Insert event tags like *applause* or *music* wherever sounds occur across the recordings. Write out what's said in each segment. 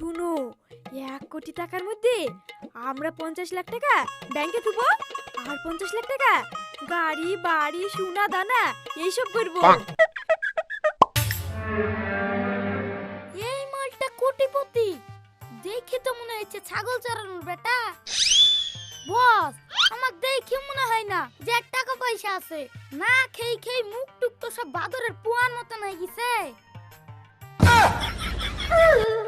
শুনো এক কোটি টাকার মধ্যে আমরা পঞ্চাশ লাখ টাকা ব্যাংকে থুবো আর পঞ্চাশ লাখ টাকা গাড়ি বাড়ি সোনা দানা এইসব করব। এই মালটা কোটিপতি। দেখে তো মনে হচ্ছে ছাগল চড়ানোর বেটা। বস আমার দেখে মনে হয় না যে এক টাকা পয়সা আছে। না খেয়ে খেয়ে মুখ টুক তো সব বাদরের পুয়ার মতন হয়ে গেছে। *laughs*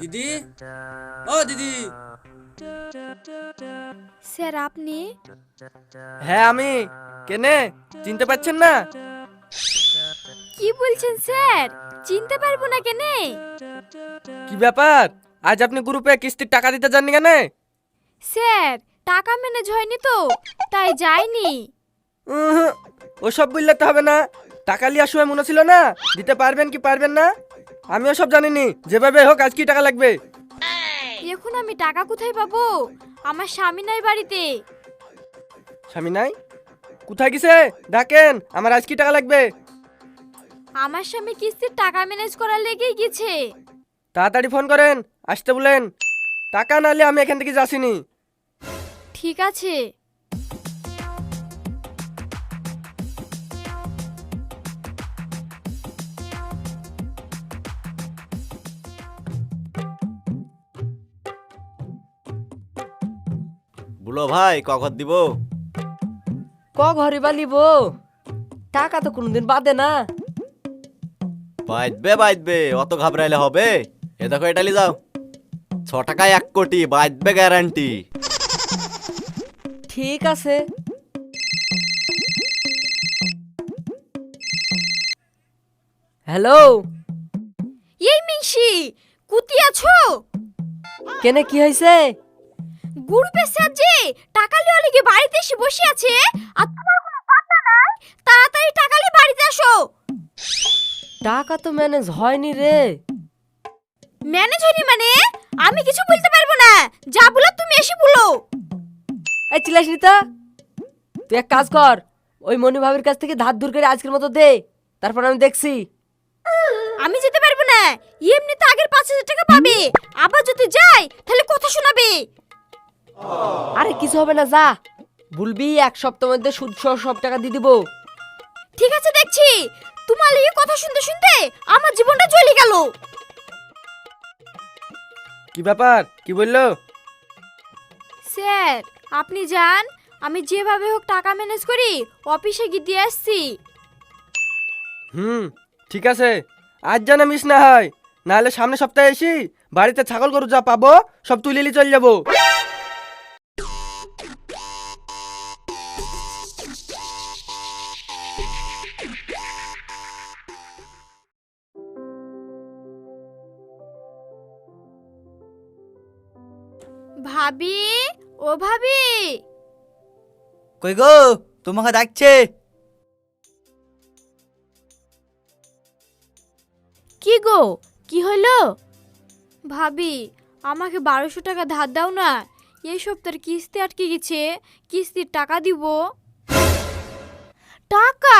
দিদি ও দিদি স্যার আপনি? হ্যাঁ আমি। কেনে? চিনতে পারছেন না? কি বলছেন স্যার? চিনতে পারব না কেনে? কি ব্যাপার? আজ আপনি গ্রুপে কিস্তির টাকা দিতে যাননি কেন? স্যার টাকা ম্যানেজ হয়নি তো তাই যাইনি। উহুঁ, ওসব বললে তো হবে না। টাকা লিয়ার সময় মনে ছিল না? দিতে পারবেন কি পারবেন না? আমিও সব জানিনি। যেভাবে হোক আজ কি টাকা লাগবে? এখন আমি টাকা কোথায় পাবো? আমার স্বামী নাই বাড়িতে। স্বামী নাই? কোথায় গেছে? ডাকেন আমার আজ কি টাকা লাগবে? আমার স্বামী কিস্তির টাকা ম্যানেজ করার লেগেই গেছে। তাড়াতাড়ি ফোন করেন আসতে বলেন। টাকা নালে আমি এখান থেকে যাসিনি ঠিক আছে। বুলো ভাই কখন দিব? ক ঘরে বালিব টাকা তো কোনদিন বাদে না। বাইদবে বাইদবে অত ঘাবড়াইলে হবে? এ দেখো এটা লি যাও। ছ টাকায় এক কোটি বাঁচবে গ্যারান্টি ঠিক আছে। হ্যালো? এই মিংসি কুতি আছো? কেনে কি হয়েছে গ্রুপের স্যার যে? টাকা লিওয়া লেগে বাড়িতে এসে বসে আছে? আর তোমার কোনো পাত্তা নাই? তাড়াতাড়ি টাকা নিয়ে বাড়িতে আসো। টাকা তো ম্যানেজ হয়নি রে। ম্যানেজ হয়নি মানে? আমি কিছু বলতে পারব না। যা বলো তুমি এসে বলো। এই চিলাস নিতা তুই এক কাজ কর ওই মনি ভাবির কাছ থেকে ধার ধুর করে আজকের মতো দে। তারপর আমি দেখছি। আমি যেতে পারব না। এমনি তো আগের পাঁচ হাজার টাকা পাবে। আবার যদি যাই তাহলে কথা শোনাবে। আরে কিছু হবে না যা। বলবি এক সপ্তাহের মধ্যে সুদ সহ সব টাকা দিয়ে দিব। ঠিক আছে দেখছি। তোমার এই কথা শুনতে শুনতে আমার জীবনটা চলে গেল। কি ব্যাপার? কি বলল? স্যার আপনি যান। আমি যেভাবে হোক টাকা ম্যানেজ করি অফিসে গিয়ে দিয়ে আসছি। হুম ঠিক আছে। আজ যেন মিস না হয়। নাহলে সামনে সপ্তাহে এসি বাড়িতে ছাগল গরু যা পাবো সব তুলে নিয়ে চলে যাব। ভাবি ও ভাবি। কই গো তোমাকে ডাকছে। কি গো কি হলো? ভাবি আমাকে বারোশো টাকা ধার দাও না। এই সপ্তাহের কিস্তি আটকে গেছে কিস্তির টাকা দিব। টাকা?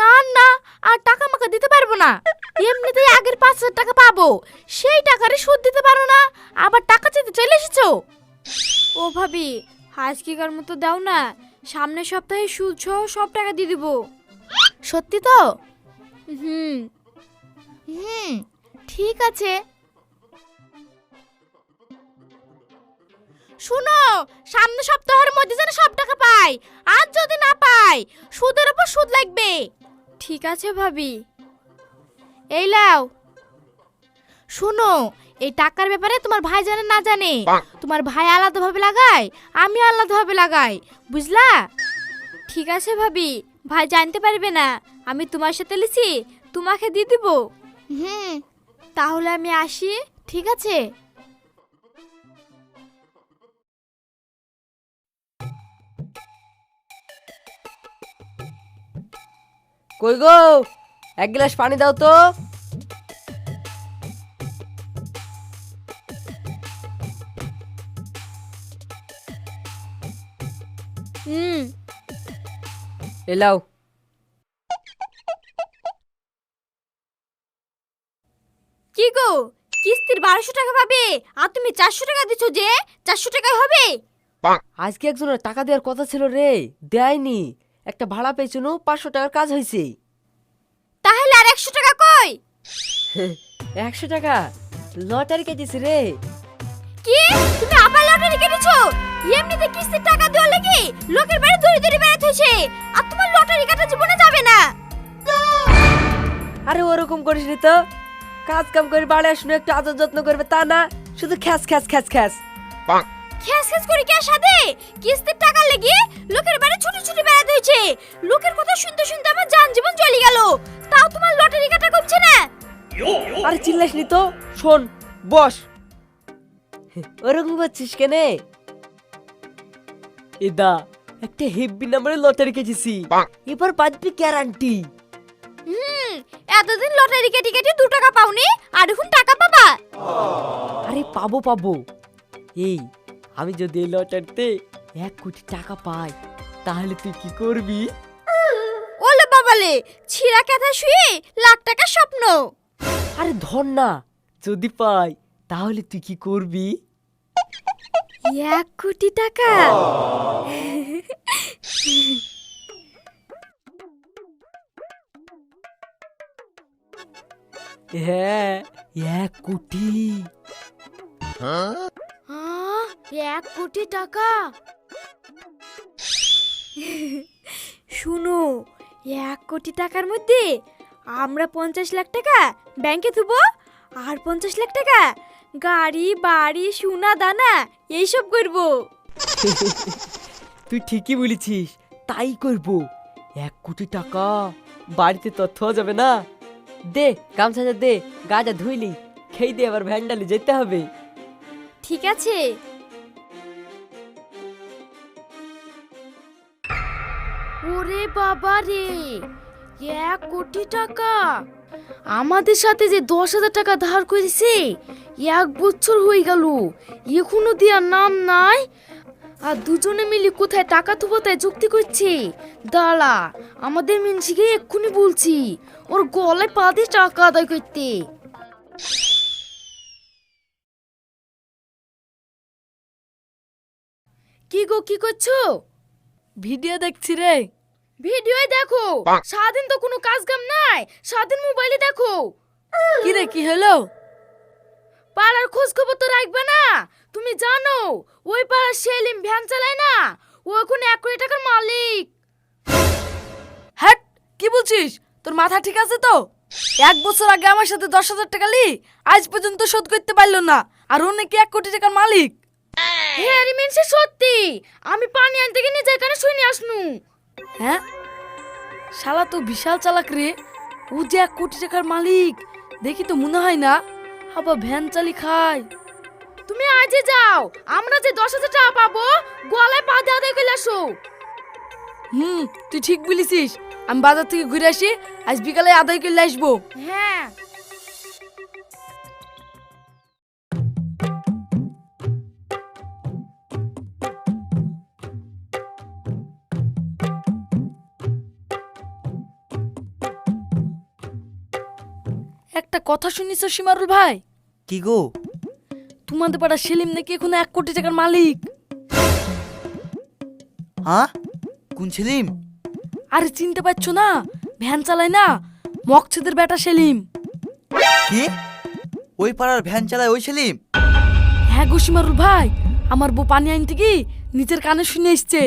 না না আর টাকা আমাকে দিতে পারব না। এমনিতেই আগের পাঁচ হাজার টাকা পাবো। সেই টাকারই সুদ দিতে পারো না। আবার টাকা চেতে চলে এসেছ? ও ভাবি আজকেকার মতো দাও না। সামনের সপ্তাহে সুদ সহ সব টাকা দিয়ে দিব। সত্যি তো? হুম। হুম ঠিক আছে। শুনো সামনে সপ্তাহের মধ্যে যেন সব টাকা পাই আজ যদি না পাই সুদের উপর সুদ লাগবে। ঠিক আছে ভাবি। এই লাও শুনো এই টাকার ব্যাপারে তোমার ভাই জানে না জানে। তোমার ভাই আলাদাভাবে লাগায় আমি আলাদাভাবে লাগাই বুঝলা? ঠিক আছে ভাবি ভাই জানতে পারবে না। আমি তোমার সাথে লিছি তোমাকে দিয়ে দিব। হুম তাহলে আমি আসি ঠিক আছে? কই গো? এক গ্লাস পানি দাও তো। এলাও কি গো? কিস্তির বারোশো টাকা পাবে? আর তুমি চারশো টাকা দিছো যে চারশো টাকায় হবে? আজকে একজনের টাকা দেওয়ার কথা ছিল রে দেয়নি। একটা ভাড়া পেয়েছিল পাঁচশো টাকার কাজ হয়েছে। তাহলে আর একশো টাকা কই? *laughs* একশো টাকা? লটারি কেটেছি রে। কি? তুমি আবার লটারি কেটেছো? এমনিতে কিস্তির টাকা দেওয়া লাগি লোকের বাড়ি দড়ি দড়ি বেড়াতে হয়েছে। আর তোমার লটারি কাটা জীবনে যাবে না। আরে ওরকম করিস নি তো। কাজ কাম করে বাড়ি আসুন একটু আদর যত্ন করবে তা না শুধু খ্যাস খ্যাস খ্যাস খ্যাস। খেস খেস করে কে সাথে কিস্তির টাকা লেগে লোকের বাড়ি ছুটি ছুটি বেড়াতে হয়েছে লোকের কথা শুনতে শুনতে আমার জান জীবন চলে গেল। তাও তোমার লটারি কাটা কমছে না? আরে চিল্লাস নি তো। শোন বস। ওরকম করছিস কেনে? এদা একটা হেভি নাম্বারে লটারি কেটেছি। এবার বাজবি গ্যারান্টি হুম এতদিন লটারি কেটে কেটে দু টাকা পাওনি আর এখন টাকা পাবা? আরে পাবো পাবো। এই আমি যদি এই লটারিতে এক কোটি টাকা পাই তাহলে তুই কি করবি? ওলে বাবালে ছিঁড়া কাঁথা শুয়ে লাখ টাকা স্বপ্ন। আরে ধর না যদি পাই তাহলে তুই কি করবি? এক কোটি টাকা? হ্যাঁ এক কোটি। আহ, এক কোটি টাকা? শুনো এক কোটি টাকার মধ্যে আমরা পঞ্চাশ লাখ টাকা ব্যাংকে থুবো আর পঞ্চাশ লাখ টাকা গাড়ি বাড়ি সোনা দানা এইসব করব। তুই ঠিকই বলেছিস তাই করব। এক কোটি টাকা বাড়িতে তথ্য যাবে না। দে গামছাটা দে গাটা ধুইলি খেয়ে দে আবার ভ্যান্ডালে যেতে হবে। ঠিক আছে ওরে বাবা রে, এক কোটি টাকা। আমাদের সাথে যে দশ হাজার টাকা ধার করেছে, এক বছর হয়ে গেল, এখনও দেওয়ার নাম নাই। আর দুজনে মিলে কোথায় টাকা থুবো তাই যুক্তি করছে? দাঁড়া, আমাদের মিনসিকে এক্ষুনি বলছি, ওর গলায় পা দিয়ে টাকা আদায় করতে। কি গো, কি করছ? ভিডিও দেখছি রে। ভিডিও দেখো। সারাদিন তো কোনো কাজ কাম নাই। সারাদিন মোবাইলে দেখো। কি রে কি হলো? পাড়ার খোঁজ খবর তো রাখবে না। তুমি জানো ওই পাড়ার সেলিম ভ্যান চালায় না? ও এখন এক কোটি টাকার মালিক। হ্যাট কি বলছিস? তোর মাথা ঠিক আছে তো? এক বছর আগে আমার সাথে দশ হাজার টাকা লি আজ পর্যন্ত শোধ করতে পারল না। আর ও নাকি এক কোটি টাকার মালিক। হ্যাঁ রিমেন্সে সত্যি। আমি পানি আনতে গিয়ে নিজের কানে শুনে আসনু হ্যাঁ? শালা তো বিশাল চালাক রে। ও যে এক কোটি টাকার মালিক। দেখি তো মনে হয় না। আবার ভ্যান চালি খায়। তুমি আজই যাও। আমরা যে দশ হাজার টাকা পাবো গলায় পা দিয়ে আদায় করে আসো। হুম তুই ঠিক বলেছিস। আমি বাজার থেকে ঘুরে আসি আজ বিকালে আদায় করলে আসব। হ্যাঁ। কথা শুনিস সীমারুল ভাই? কি গো? তোমাদের পাড়া সেলিম নাকি এখন এক কোটি টাকার মালিক? হ্যাঁ? কোন ছিলিম আরে চিনতে পারছ না? ভ্যান চালায় না? মকছেদের বেটা সেলিম। কি? ওই পাড়ার ভ্যান চালায় ওই সেলিম? হ্যাঁ গো সীমারুল ভাই আমার বউ পানি আনতে কি নিজের কানে শুনে এসছে।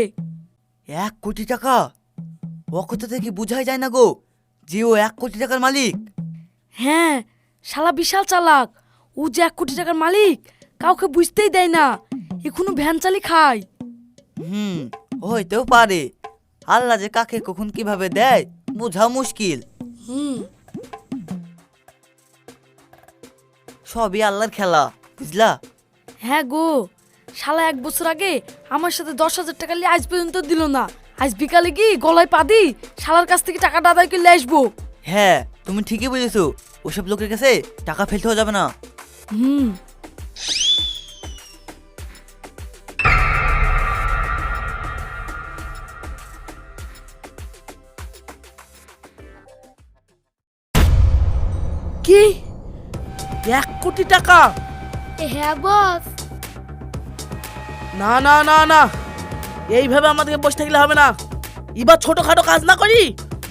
এক কোটি টাকা? ও কথা থেকে বোঝাই যায় না গো যে ও এক কোটি টাকার মালিক। হ্যাঁ শালা বিশাল চালাক। ও যে এক কোটি টাকার মালিক কাউকে বুঝতেই দেয় না। এখনও ভ্যান চালি খায়। হুম হইতেও পারে। আল্লাহ যে কাকে কখন কীভাবে দেয় বোঝা মুশকিল। হুম। সবই আল্লাহর খেলা বুঝলা? হ্যাঁ গো শালা এক বছর আগে আমার সাথে দশ হাজার টাকা নিয়ে আজ পর্যন্ত দিল না। আজ বিকালে কি গলায় পা দি শালার কাছ থেকে টাকাটা আদায় করলে আসব। হ্যাঁ তুমি ঠিকই বুঝেছ। ওসব লোকের কাছে টাকা ফেলতেও যাবে না। হুম। কি? এক কোটি টাকা? হ্যাঁ বস। না না না না। এইভাবে আমাদেরকে বসে থাকলে হবে না। এবার ছোটখাটো কাজ না করি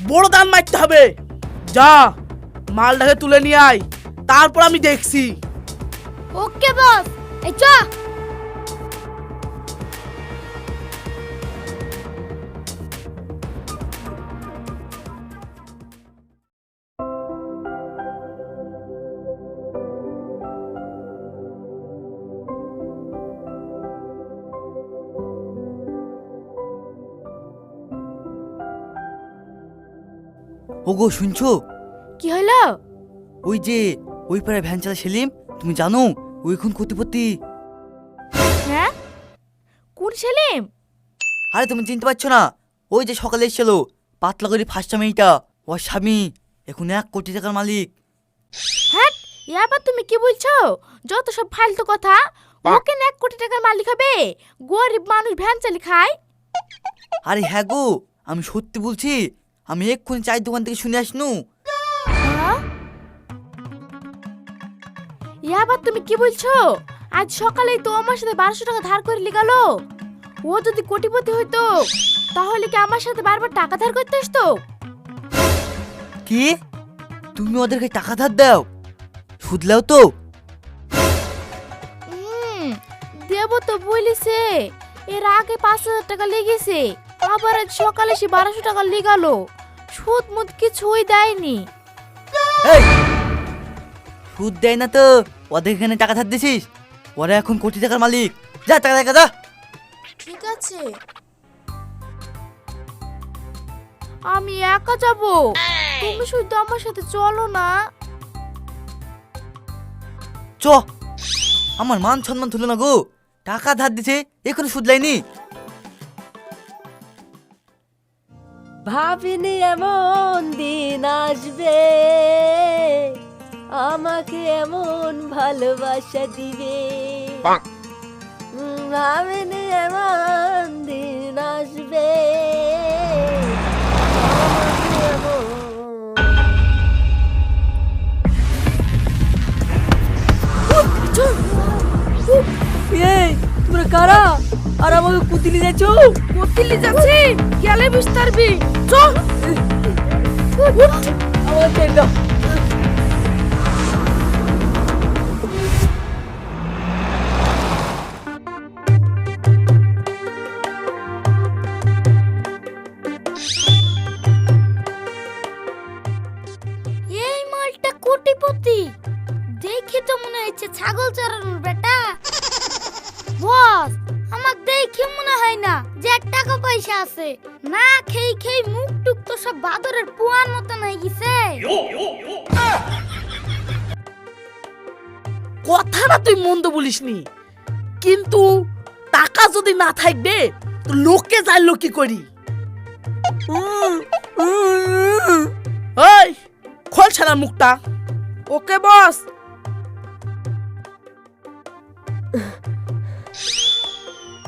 বড় দান মারতে হবে। যা মালটাকে তুলে নিয়ে আয় তারপর আমি দেখছি। ওকে বস এই চ। ওগো শুনছো? কি হলো ওই যে ওই পাড়ায় ভ্যান চালা সেলিম তুমি জানো ওই এখন কোটিপতি হ্যাঁ? কোন সেলিম? আরে তুমি চিনতে পারছ না ওই যে সকালে এসেছিল পাতলা করে ফার্স্ট মেয়েটা ওর স্বামী এখন এক কোটি টাকার মালিক। হ্যাঁ এবার তুমি কি বলছো? যত সব ফালতু কথা ওকে না এক কোটি টাকার মালিক হবে? গরিব মানুষ ভ্যান চালি খায়? আরে হ্যাঁ গো আমি সত্যি বলছি আমি এক্ষুনি চায়ের দোকান থেকে শুনে আসনু। হ্যাঁ? এবার তুমি কি বলছো? আজ সকালেই তো আমার সাথে বারোশো টাকা ধার করে লিগাল ও যদি কোটিপতি হইতো তাহলে কি আমার সাথে বারবার টাকা ধার করতে আসতো? কি? তুমি ওদেরকে টাকা ধার দাও। সুদলেও তো। হুম দেব তো বলিছে এর আগে পাঁচ হাজার টাকা লেগেছে আবার আজ সকালে সে বারোশো টাকা লিগালো সুদ মুদ কিছুই দেয়নি। এই সুদ দেয় না তো। ওদের এখানে টাকা ধার দিছিস? ওরা এখন কোটি টাকার মালিক। যা টাকা দেখা যা। ঠিক আছে। আমি একা যাব। তুমি শুধু আমার সাথে চলো না। চ। আমার মান সম্মান তুলো না গো। টাকা ধার দিছে এখনও সুদ লাইনি ভাবিনি এমন দিন আসবে। আমাকে এমন ভালোবাসা দিবে। ভাবিনি এমন দিন আসবে। এই তোমরা কারা? আর আমাকে কুতিলি যাচ্ছ কতিলি যাচ্ছি? গেলে বিস্তারবি চ। আমার মালটা কোটিপতি। দেখে তো মনে হচ্ছে ছাগল চড়ানোর পয়সা আছে। না খেই খেই মুখ টুক তো সব বাদরের পুয়ার মতন হয়ে গেছে। কথাটা তুই মন্দ বলিসনি। কিন্তু টাকা যদি না থাকবে তো লোকে জানলো কি করি। ওই খোল ছাড়ার মুখটা। ওকে বস।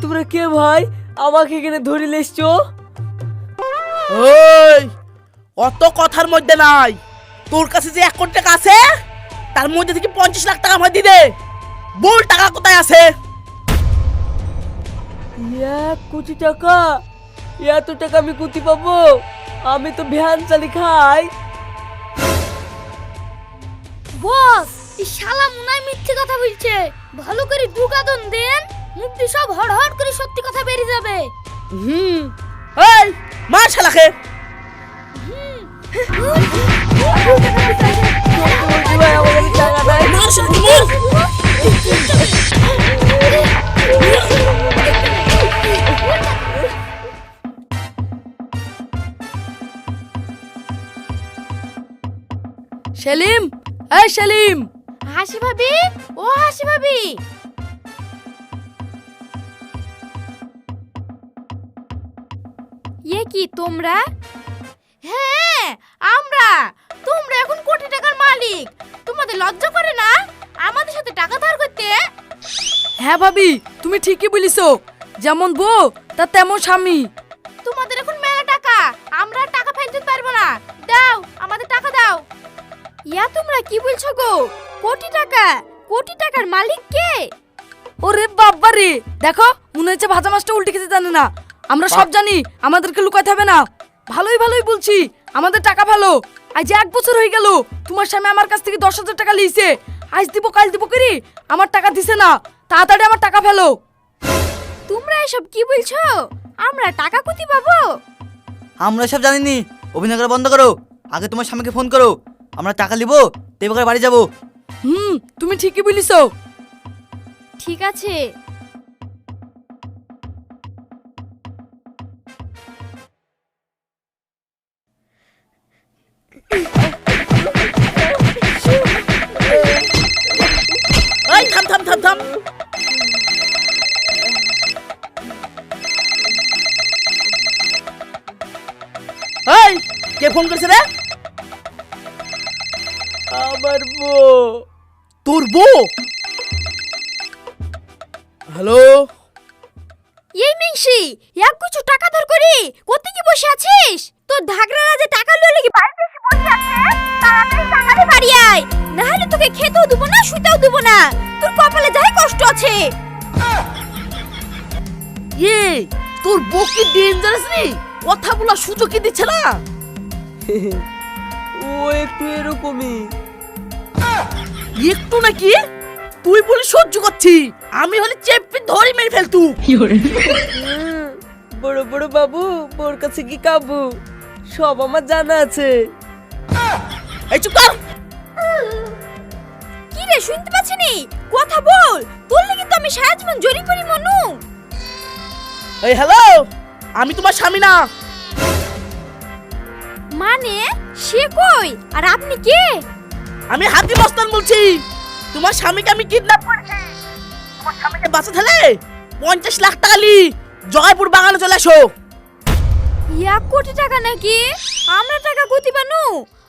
তোমরা কে ভাই? আমাকে এখানে ধরে লেসছো ওই অত কথার মধ্যে নাই। তোর কাছে যে এক কোটি টাকা আছে তার মধ্যে থেকে পঞ্চাশ লাখ টাকা আমার দিয়ে দে বল টাকা কোথায় আছে? এক কোটি টাকা? এত টাকা আমি কোটি পাবো? আমি তো ভ্যান চালি খাই। বস এই শালা মনে হয় মিথ্যে কথা বলছে। ভালো করে দুগাদন দেন। দিয়ে সব হড় হড় করে সত্যি কথা বেরিয়ে যাবে। হুম। এই শালাকে। মার শালাকে সেলিম এই সেলিম। হাসি ভাবি ও হাসি ভাবি এ কি তোমরা? হ্যাঁ আমরা। তোমরা এখন কোটি টাকার মালিক। তোমাদের লজ্জা করে না? আমাদের সাথে টাকা ধার করতে? হ্যাঁ ভাবি তুমি ঠিকই বলিছো। যেমন বউ তা তেমন স্বামী। তোমাদের এখন মেলা টাকা। আমরা আর টাকা ফেলতে পারব না। দাও আমাদের টাকা দাও। ইয়া তোমরা কি বলছো গো? কোটি টাকা? কোটি টাকার মালিক কে? ওরে বাবা রে দেখো মনে হচ্ছে ভাজা মাছটা উল্টে খেতে জানে না। আমরা সব জানি আমাদেরকে লুকাতে হবে না। ভালোই ভালোই বলছি আমাদের টাকা ভালো। আজ এক বছর হয়ে গেল তোমার স্বামী আমার কাছ থেকে দশ হাজার টাকা লিয়েছে আজ দিব কাল দিব করি আমার টাকা দিছে না। তাড়াতাড়ি আমার টাকা ফেলো। তোমরা এসব কি বলছো? আমরা টাকা কোথি পাবো? আমরা সব জানিনি। অভিনয় করা বন্ধ করো। আগে তোমার স্বামীকে ফোন করো। আমরা টাকা নিবো দেবো করে বাড়ি যাব। হুম তুমি ঠিকই বলিছো। ঠিক আছে। ফোন করেছে রে? আমার বউ। তোর বউ? হ্যালো? এই মিংসি এক কিছু টাকা ধর করি। কোথায় কি বসে আছিস? তোর ঢাকরা রাজে টাকা লয়ে লাগি বাড়িতে এসে বসে আছে? তাড়াতাড়ি টাকা দে বাড়ি আয়। না হলে তোকে খেতেও দেবো না শুতেও দেবো না। তোর কপালে যাই কষ্ট আছে। ইয়ে তোর বউ কি ডেঞ্জারাস রে কথা বলার সুযোগ কি দিচ্ছে না। ও একটু এরকমই। একটু নাকি? তুই বলি সহ্য করছি। আমি হলে চেপে ধরে মেরে ফেলতু। বড় বড় বাবু বোর কাছে কি কাবু? সব আমার জানা আছে। এই চুপ কর। কি রে শুনতে পাচ্ছি নি? কথা বল। তোর লাগি তো আমি সারা জীবন জড়ি পড়ি মনু। এই হ্যালো আমি তোমার স্বামী না। মানে? সে কই? আর আপনি কে? আমি হাতি মস্তান বলছি। তোমার স্বামীকে আমি কিডন্যাপ করেছি। তোমার স্বামীকে বাঁচা থালে পঞ্চাশ লাখ টাকা লি জয়পুর বাগানে চলে আসো এক কোটি টাকা নাকি? আমরা টাকা গতি বানু।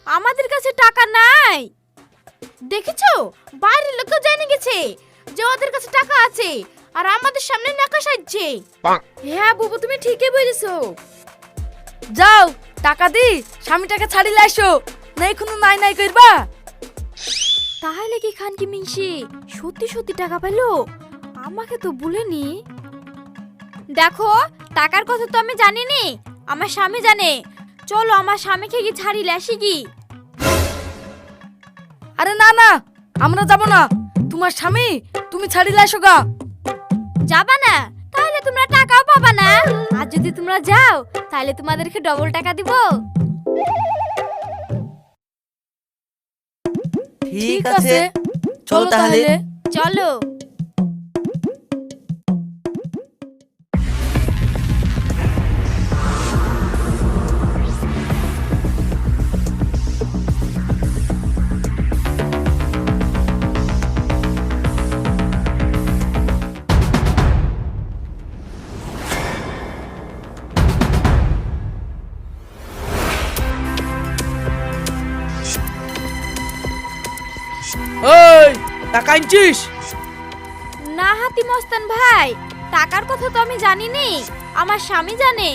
আমাদের কাছে টাকা নাই। দেখেছ? বাইরের লোক জেনে গেছে যে ওদের কাছে টাকা আছে আর আমাদের সামনে নাকা সাজছে। হ্যাঁ বুবু তুমি ঠিকই বলেছ। যাও টাকা দি স্বামীটাকে ছাড়িলে আসো। না এখনও নাই নাই করবা তাহলে কি খান কি মিংসি সত্যি সত্যি টাকা পেল আমাকে তো বলেনি। দেখো টাকার কথা তো আমি জানি নি আমার স্বামী জানে। চলো আমার স্বামীকে কি ছাড়িলে আসি কি? আরে না না আমরা যাব না। তোমার স্বামী তুমি ছাড়িলে আসো গা। যাবা না তাহলে তোমরা টাকাও পাবা না? আর যদি তোমরা যাও তাহলে তোমাদেরকে ডবল টাকা দিব। ঠিক আছে। চলো তাহলে। চলো। টাকা আনছিস? না হাতি মস্তান ভাই টাকার কথা তো আমি জানি নি আমার স্বামী জানে।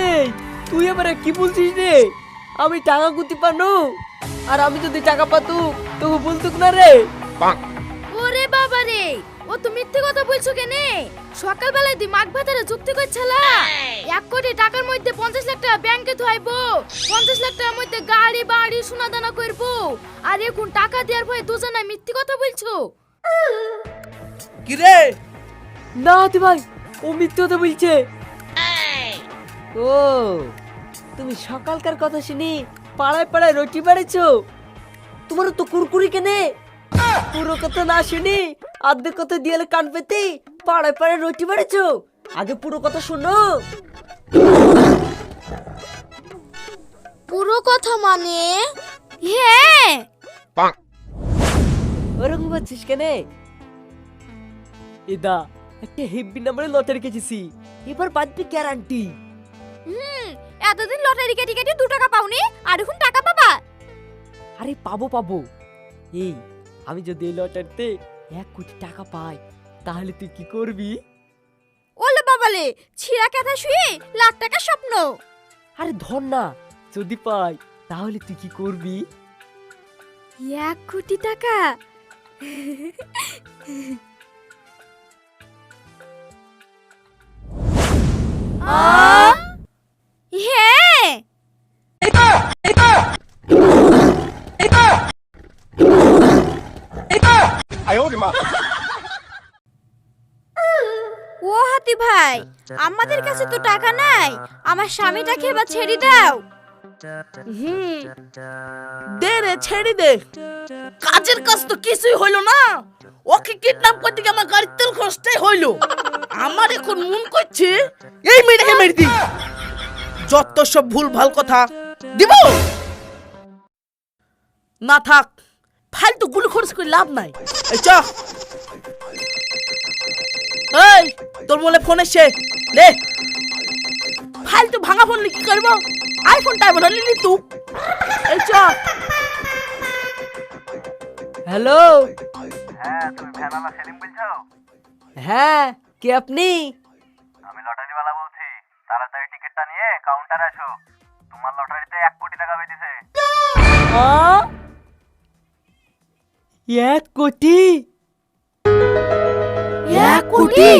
এই তুই এবার কি বলছিস রে? আমি টাকা গুতি পানো আর আমি যদি টাকা পাতু তবু বলতুক না রে। ওরে বাবা রে ও তো মিথ্যে কথা বলছো কেনে? সকালবেলায় তুই মাঠ ভাতারে চুক্তি করছালা এক কোটি টাকার মধ্যে পঞ্চাশ লাখ টাকা ব্যাংকে থুয়াইবো। পঞ্চাশ লাখ টাকার মধ্যে গাড়ি বাড়ি সোনা দানা করব। আর এখন টাকা দেওয়ার ভয়ে দুজনে মিথ্যে কথা বলছো। কি রে না হাতি ভাই ও মিথ্যে কথা বলছে। ও তুমি সকালকার কথা শুনি পাড়ায় পাড়ায় রুটি বাড়িছো। তোমার তো কুরকুরি কেনে? পুরো কথা না শুনি আর্ধেক কথা দিয়ে কান পেতে পাড়ায় পাড়ায় রুটি বাড়িছো? আগে পুরো কথা শোনো। পুরো কথা মানে? হ্যাঁ। ওরকম বলছিস কেনে? এদা একটা হেভি নাম্বারে লটারি কেটেছি। এবার বাঁধবি গ্যারান্টি হুম এতদিন লটারি কেটে কেটে দু টাকা পাওনি আর এখন টাকা পাবা? আরে পাবো পাবো। এই আমি যদি এই লটারিতে এক কোটি টাকা পাই তাহলে তুই কি করবি? ওলে বাবালে ছিঁড়া কাঁথা শুয়ে লাখ টাকা স্বপ্ন। আরে ধর না যদি পাই তাহলে তুই কি করবি? এক কোটি টাকা? হ্যাঁ? ও হাতি ভাই আমাদের কাছে তো টাকা নাই। আমার স্বামীটাকে এবার ছেড়ে দাও। হুম। দে রে ছেড়ে দে। কাজের কাজ তো কিছুই হইল না। ওকে কিডন্যাপ করতে গিয়ে আমার গাড়ির তেল খরচটাই হইল। আমার এখন মন করছে এই মেয়েটাকে মেরে দিই। যত সব ভুল ভালো কথা দিব? না থাক। ফালতু গুলো খরচ করে লাভ নাই। এই চ এই তোর বলে ফোন এসছে? দে ফালতু ভাঙা ফোন নিয়ে কি করব? আইফোন টাইফোন নিলি তু। এই চ হ্যালো? হ্যাঁ কে আপনি? আমি লটারিওয়ালা বলছি। তাড়াতাড়ি টিকিটটা নিয়ে কাউন্টারে আসো। তোমার লটারিতে এক কোটি টাকা বেঁচেছে। এক কোটি এক কোটি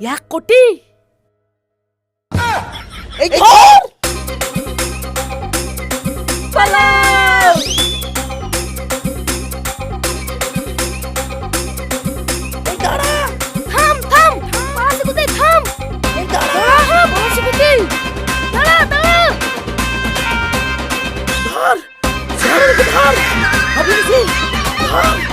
এক কোটি এই থাম থাম! পালাতে থাম! এই দাঁড়া! হ্যাঁ Whoa!